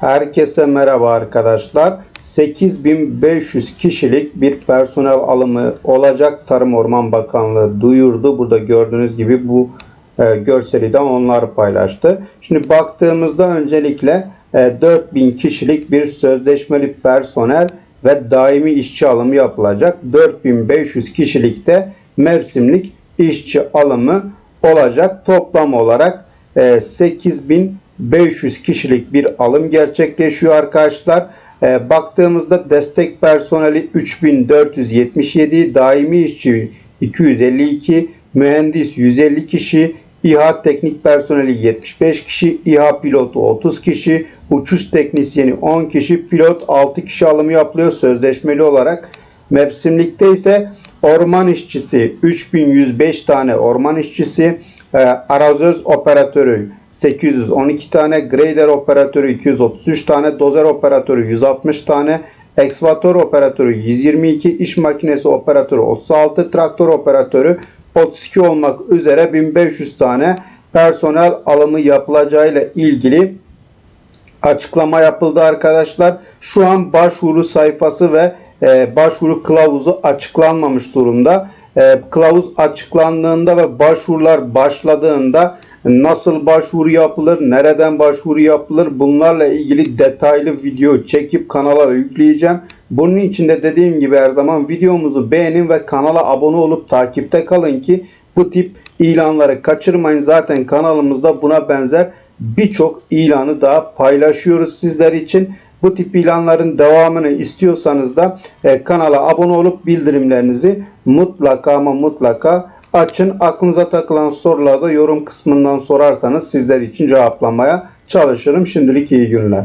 Herkese merhaba arkadaşlar. 8500 kişilik bir personel alımı olacak. Tarım Orman Bakanlığı duyurdu. Burada gördüğünüz gibi bu e, görseli de onlar paylaştı. Şimdi baktığımızda öncelikle e, 4000 kişilik bir sözleşmeli personel ve daimi işçi alımı yapılacak. 4500 kişilikte mevsimlik işçi alımı olacak. Toplam olarak 8500 kişilik bir alım gerçekleşiyor arkadaşlar. E, baktığımızda destek personeli 3477, daimi işçi 252, mühendis 150 kişi, İHA teknik personeli 75 kişi, İHA pilotu 30 kişi, uçuş teknisyeni 10 kişi, pilot 6 kişi alımı yapılıyor sözleşmeli olarak. Mevsimlikte ise orman işçisi 3105 tane orman işçisi, e, arazöz operatörü 812 tane, grader operatörü 233 tane, dozer operatörü 160 tane, ekskavatör operatörü 122, iş makinesi operatörü 36, traktör operatörü 32 olmak üzere 1500 tane personel alımı yapılacağıyla ilgili açıklama yapıldı arkadaşlar. Şu an başvuru sayfası ve e, başvuru kılavuzu açıklanmamış durumda. E, kılavuz açıklandığında ve başvurular başladığında nasıl başvuru yapılır, nereden başvuru yapılır bunlarla ilgili detaylı video çekip kanala yükleyeceğim. Bunun için de dediğim gibi her zaman videomuzu beğenin ve kanala abone olup takipte kalın ki bu tip ilanları kaçırmayın. Zaten kanalımızda buna benzer birçok ilanı daha paylaşıyoruz sizler için. Bu tip ilanların devamını istiyorsanız da e, kanala abone olup bildirimlerinizi mutlaka ama mutlaka açın. Aklınıza takılan sorularda yorum kısmından sorarsanız sizler için cevaplamaya çalışırım. Şimdilik iyi günler.